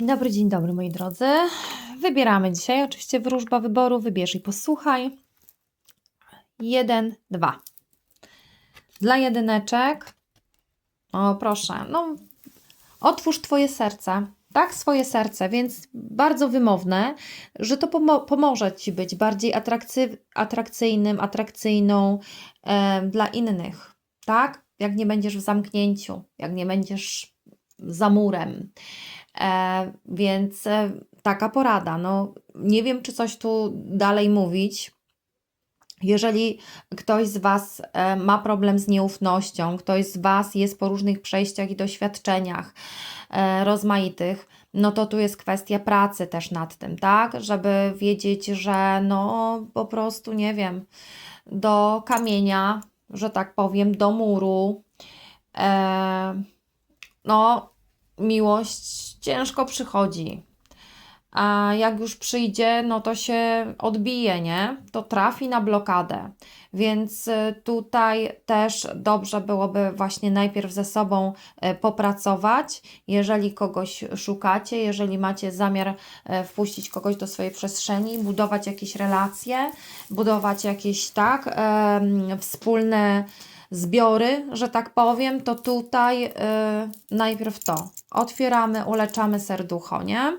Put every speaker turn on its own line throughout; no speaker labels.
Dobry dzień dobry moi drodzy. Wybieramy dzisiaj oczywiście wróżba wyboru. Wybierz i posłuchaj. Jeden, dwa. Dla jedyneczek. O proszę, no otwórz Twoje serce. Tak, swoje serce, więc bardzo wymowne, że to pomo- pomoże Ci być bardziej atrakcy- atrakcyjnym, atrakcyjną e, dla innych. Tak? Jak nie będziesz w zamknięciu, jak nie będziesz za murem. E, więc e, taka porada. No, nie wiem, czy coś tu dalej mówić. Jeżeli ktoś z Was e, ma problem z nieufnością, ktoś z Was jest po różnych przejściach i doświadczeniach rozmaitych, no to tu jest kwestia pracy też nad tym, tak? Żeby wiedzieć, że no po prostu, nie wiem, do kamienia, że tak powiem, do muru, no miłość ciężko przychodzi. A jak już przyjdzie, no to się odbije, nie? To trafi na blokadę. Więc y, tutaj też dobrze byłoby właśnie najpierw ze sobą y, popracować. Jeżeli kogoś szukacie, jeżeli macie zamiar y, wpuścić kogoś do swojej przestrzeni, budować jakieś relacje, budować jakieś tak wspólne zbiory, że tak powiem, to tutaj y, najpierw to otwieramy, uleczamy serducho, nie?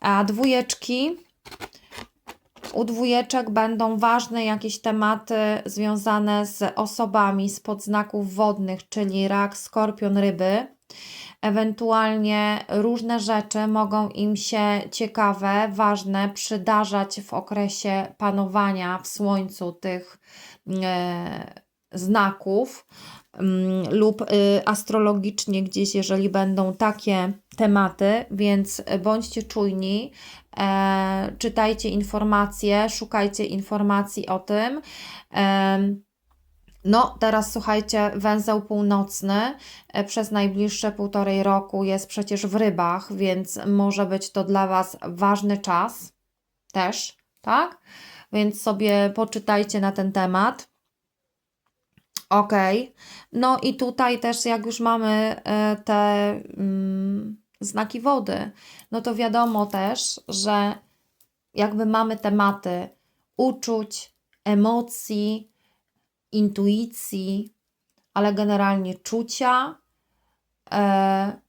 A dwójeczki, u dwójeczek będą ważne jakieś tematy związane z osobami z podznaków wodnych, czyli rak, skorpion, ryby. Ewentualnie różne rzeczy mogą im się ciekawe, ważne przydarzać w okresie panowania w słońcu tych e, znaków mm, lub y, astrologicznie gdzieś, jeżeli będą takie tematy, więc bądźcie czujni, e, czytajcie informacje, szukajcie informacji o tym. Em, no, teraz słuchajcie, węzeł północny e, przez najbliższe półtorej roku jest przecież w rybach, więc może być to dla Was ważny czas też, tak? Więc sobie poczytajcie na ten temat. Ok. No i tutaj też, jak już mamy e, te mm, znaki wody, no to wiadomo też, że jakby mamy tematy uczuć, emocji, intuicji, ale generalnie czucia. E,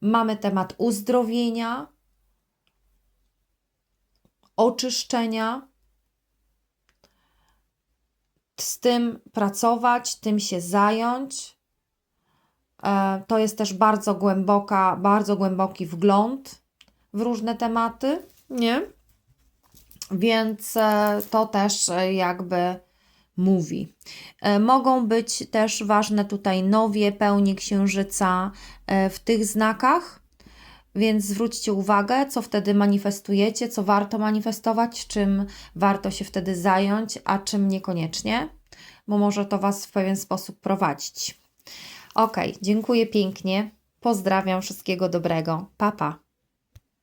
mamy temat uzdrowienia, oczyszczenia. Z tym pracować, tym się zająć. E, to jest też bardzo głęboka, bardzo głęboki wgląd w różne tematy, nie? Więc e, to też e, jakby mówi. Mogą być też ważne tutaj nowie, pełni księżyca w tych znakach, więc zwróćcie uwagę, co wtedy manifestujecie, co warto manifestować, czym warto się wtedy zająć, a czym niekoniecznie, bo może to Was w pewien sposób prowadzić. Ok, dziękuję pięknie. Pozdrawiam, wszystkiego dobrego. Pa, pa.